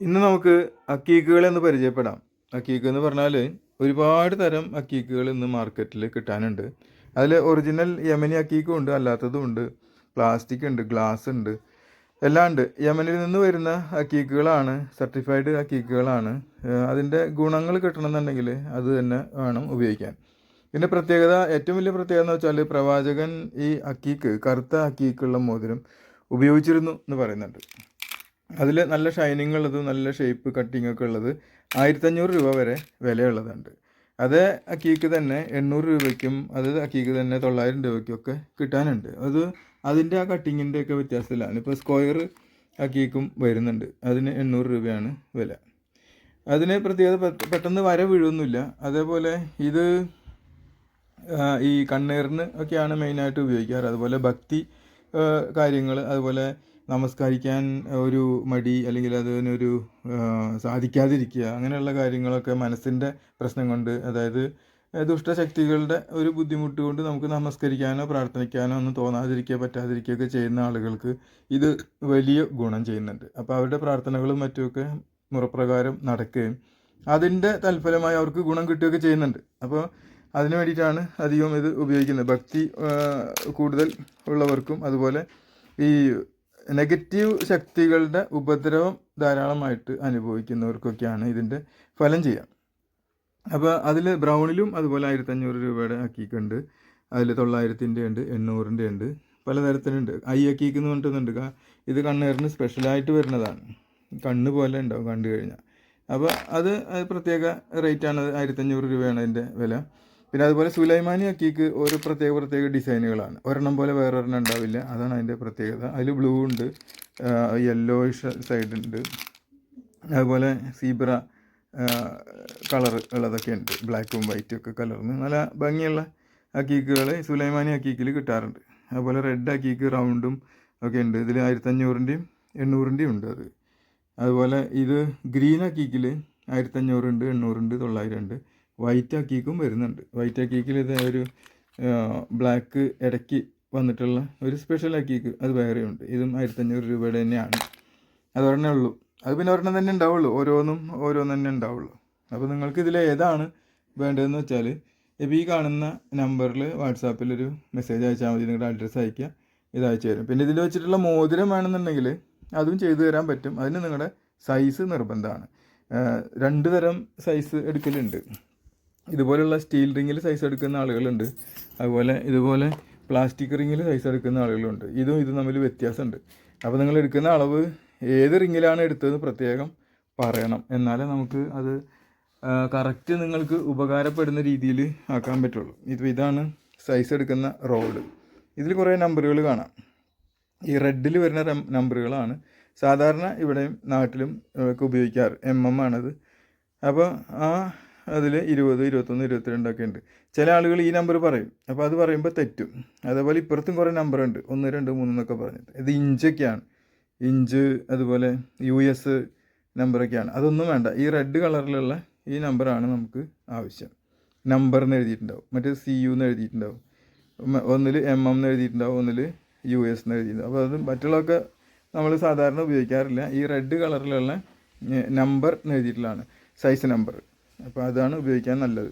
ഇന്ന് നമുക്ക് അക്കീക്കുകളെന്ന് പരിചയപ്പെടാം. അക്കീക്ക് എന്ന് പറഞ്ഞാൽ ഒരുപാട് തരം അക്കീക്കുകൾ ഇന്ന് മാർക്കറ്റിൽ കിട്ടാനുണ്ട്. അതിൽ ഒറിജിനൽ യമനി അക്കീക്കും ഉണ്ട് അല്ലാത്തതും ഉണ്ട്. പ്ലാസ്റ്റിക് ഉണ്ട് ഗ്ലാസ് ഉണ്ട്. എല്ലാം ഉണ്ട്. യമനിൽ നിന്ന് വരുന്ന അക്കീക്കുകളാണ് സർട്ടിഫൈഡ് അക്കീക്കുകളാണ് അതിന്റെ ഗുണങ്ങൾ കിട്ടണമെന്നുണ്ടെങ്കിൽ അത് തന്നെ വേണം ഉപയോഗിക്കാൻ. ഇതിന്റെ പ്രത്യേകത ഏറ്റവും വലിയ പ്രത്യേകത എന്ന് വെച്ചാൽ പ്രവാചകൻ ഈ അക്കീക്ക് കറുത്ത അക്കീക്കുള്ള മോതിരം ഉപയോഗിച്ചിരുന്നു എന്ന് പറയുന്നുണ്ട്. അതിൽ നല്ല ഷൈനിങ് ഉള്ളത് നല്ല ഷേപ്പ് കട്ടിങ് ഒക്കെ ഉള്ളത് ആയിരത്തഞ്ഞൂറ് രൂപ വരെ വിലയുള്ളതുണ്ട്. അതേ അക്കീക്ക് തന്നെ എണ്ണൂറ് രൂപയ്ക്കും അത് അക്കീക്ക് തന്നെ തൊള്ളായിരം രൂപയ്ക്കും ഒക്കെ കിട്ടാനുണ്ട്. അത് അതിന്റെ ആ കട്ടിങ്ങിന്റെ ഒക്കെ വ്യത്യാസത്തിലാണ്. ഇപ്പോൾ സ്ക്വയർ അക്കീക്കും വരുന്നുണ്ട്. അതിന് എണ്ണൂറ് രൂപയാണ് വില. അതിന് പ്രത്യേകത പെട്ടെന്ന് വര വീഴൊന്നുമില്ല അതേപോലെ ഇത് ഈ കണ്ണീറിന് ഒക്കെയാണ് മെയിനായിട്ട് ഉപയോഗിക്കാറ്. അതുപോലെ ഭക്തി കാര്യങ്ങൾ അതുപോലെ നമസ്കരിക്കാൻ ഒരു മടി അല്ലെങ്കിൽ അതിനൊരു സാധിക്കാതിരിക്കുക അങ്ങനെയുള്ള കാര്യങ്ങളൊക്കെ മനസ്സിന്റെ പ്രശ്നം കൊണ്ട് അതായത് ദുഷ്ടശക്തികളുടെ ഒരു ബുദ്ധിമുട്ട് കൊണ്ട് നമുക്ക് നമസ്കരിക്കാനോ പ്രാർത്ഥിക്കാനോ ഒന്നും തോന്നാതിരിക്കുക പറ്റാതിരിക്കുകയൊക്കെ ചെയ്യുന്ന ആളുകൾക്ക് ഇത് വലിയ ഗുണം ചെയ്യുന്നുണ്ട്. അപ്പോൾ അവരുടെ പ്രാർത്ഥനകളും മറ്റുമൊക്കെ മുറപ്രകാരം നടക്കുകയും അതിന്റെ തൽഫലമായി അവർക്ക് ഗുണം കിട്ടുകയൊക്കെ ചെയ്യുന്നുണ്ട്. അപ്പോൾ അതിന് വേണ്ടിയിട്ടാണ് അധികം ഇത് ഉപയോഗിക്കുന്നത്. ഭക്തി കൂടുതൽ ഉള്ളവർക്കും അതുപോലെ ഈ നെഗറ്റീവ് ശക്തികളുടെ ഉപദ്രവം ധാരാളമായിട്ട് അനുഭവിക്കുന്നവർക്കൊക്കെയാണ് ഇതിന്റെ ഫലം ചെയ്യുക. അപ്പോൾ അതിൽ ബ്രൗണിലും അതുപോലെ ആയിരത്തഞ്ഞൂറ് രൂപയുടെ അക്കീക്കുണ്ട് അതിൽ തൊള്ളായിരത്തിന്റെ ഉണ്ട് എണ്ണൂറിന്റെ ഉണ്ട് പലതരത്തിലുണ്ട്. ഐ അക്കീക്ക് പറഞ്ഞിട്ടുണ്ട്. ഇത് കണ്ണേറിന് സ്പെഷ്യലായിട്ട് വരുന്നതാണ്. കണ്ണ് പോലെ ഉണ്ടാവും കണ്ടു കഴിഞ്ഞാൽ. അപ്പോൾ അത് പ്രത്യേക റേറ്റാണ്. ആയിരത്തഞ്ഞൂറ് രൂപയാണ് അതിന്റെ വില. പിന്നെ അതുപോലെ സുലൈമാനി അക്കീക്ക് ഓരോ പ്രത്യേക പ്രത്യേക ഡിസൈനുകളാണ്. ഒരെണ്ണം പോലെ വേറൊരെണ്ണം ഉണ്ടാവില്ല. അതാണ് അതിന്റെ പ്രത്യേകത. അതിൽ ബ്ലൂ ഉണ്ട് യെല്ലോയിഷ് സൈഡ് ഉണ്ട്. അതുപോലെ സീബ്ര കളർ ഉള്ളതൊക്കെ ഉണ്ട്. ബ്ലാക്കും വൈറ്റും ഒക്കെ കലർന്ന് നല്ല ഭംഗിയുള്ള അക്കീക്കുകൾ സുലൈമാനി അക്കീക്കിൽ കിട്ടാറുണ്ട്. അതുപോലെ റെഡ് അക്കീക്ക് റൗണ്ടും ഒക്കെ ഉണ്ട്. ഇതിൽ ആയിരത്തഞ്ഞൂറിന്റെയും എണ്ണൂറിന്റെയും ഉണ്ട് അത്. അതുപോലെ ഇത് ഗ്രീൻ അക്കീക്കിൽ ആയിരത്തഞ്ഞൂറുണ്ട് എണ്ണൂറുണ്ട് തൊള്ളായിരം ഉണ്ട് വൈറ്റ് അക്കീക്കും വരുന്നുണ്ട്. വൈറ്റ് അക്കീക്കിൽ ഇത് ഒരു ബ്ലാക്ക് ഇടയ്ക്ക് വന്നിട്ടുള്ള ഒരു സ്പെഷ്യൽ അക്കീക്ക് അത് വേറെയുണ്ട് ഇതും ആയിരത്തഞ്ഞൂറ് രൂപയുടെ തന്നെയാണ്. അതൊരെണ്ണേ ഉള്ളൂ. അത് പിന്നെ ഒരെണ്ണം തന്നെ ഉണ്ടാവുള്ളൂ. ഓരോന്നും ഓരോന്ന് തന്നെ ഉണ്ടാവുള്ളൂ. അപ്പോൾ നിങ്ങൾക്ക് ഇതിൽ ഏതാണ് വേണ്ടതെന്ന് വെച്ചാൽ ഇപ്പോൾ ഈ കാണുന്ന നമ്പറിൽ വാട്സാപ്പിൽ ഒരു മെസ്സേജ് അയച്ചാൽ മതി. നിങ്ങളുടെ അഡ്രസ്സ് അയക്കുക ഇത് അയച്ചു തരും. പിന്നെ ഇതിൽ വെച്ചിട്ടുള്ള മോതിരം വേണമെന്നുണ്ടെങ്കിൽ അതും ചെയ്തു തരാൻ പറ്റും. അതിന് നിങ്ങളുടെ സൈസ് നിർബന്ധമാണ്. രണ്ട് തരം സൈസ് എടുക്കലുണ്ട്. ഇതുപോലുള്ള സ്റ്റീൽ റിങ്ങിൽ സൈസ് എടുക്കുന്ന ആളുകളുണ്ട്. അതുപോലെ ഇതുപോലെ പ്ലാസ്റ്റിക് റിങ്ങിൽ സൈസ് എടുക്കുന്ന ആളുകളുണ്ട്. ഇതും ഇതും തമ്മിൽ വ്യത്യാസമുണ്ട്. അപ്പോൾ നിങ്ങൾ എടുക്കുന്ന അളവ് ഏത് റിങ്ങിലാണ് എടുത്തതെന്ന് പ്രത്യേകം പറയണം. എന്നാലേ നമുക്ക് അത് കറക്റ്റ് നിങ്ങൾക്ക് ഉപകാരപ്പെടുന്ന രീതിയിൽ ആക്കാൻ പറ്റുള്ളൂ. ഇത് ഇതാണ് സൈസ് എടുക്കുന്ന റോഡ് ഇതിൽ കുറേ നമ്പറുകൾ കാണാം. ഈ റെഡിൽ വരുന്ന നമ്പറുകളാണ് സാധാരണ ഇവിടെയും നാട്ടിലും ഒക്കെ ഉപയോഗിക്കാറ്. എം എം ആണത്. അപ്പോൾ ആ അതിൽ ഇരുപത് ഇരുപത്തൊന്ന് ഇരുപത്തിരണ്ടൊക്കെ ഉണ്ട്. ചില ആളുകൾ ഈ നമ്പർ പറയും. അപ്പോൾ അത് പറയുമ്പോൾ തെറ്റും. അതേപോലെ ഇപ്പുറത്തും കുറേ നമ്പർ ഉണ്ട്. ഒന്ന് രണ്ട് മൂന്ന് എന്നൊക്കെ പറഞ്ഞിട്ട്. ഇത് ഇഞ്ചൊക്കെയാണ് ഇഞ്ച് അതുപോലെ യു എസ് നമ്പറൊക്കെയാണ് അതൊന്നും വേണ്ട. ഈ റെഡ് കളറിലുള്ള ഈ നമ്പറാണ് നമുക്ക് ആവശ്യം. നമ്പർ എന്ന് എഴുതിയിട്ടുണ്ടാവും. മറ്റേ സി യു എന്ന് എഴുതിയിട്ടുണ്ടാവും. ഒന്നിൽ എം എം എന്ന് എഴുതിയിട്ടുണ്ടാവും. ഒന്നിൽ യു എസ് എന്ന് എഴുതിയിട്ടുണ്ടാവും. അപ്പോൾ അത് മറ്റുള്ളതൊക്കെ നമ്മൾ സാധാരണ ഉപയോഗിക്കാറില്ല. ഈ റെഡ് കളറിലുള്ള നമ്പർ എന്ന് എഴുതിയിട്ടുള്ളതാണ്. സൈസ് നമ്പർ അപ്പോൾ അതാണ് ഉപയോഗിക്കാൻ നല്ലത്.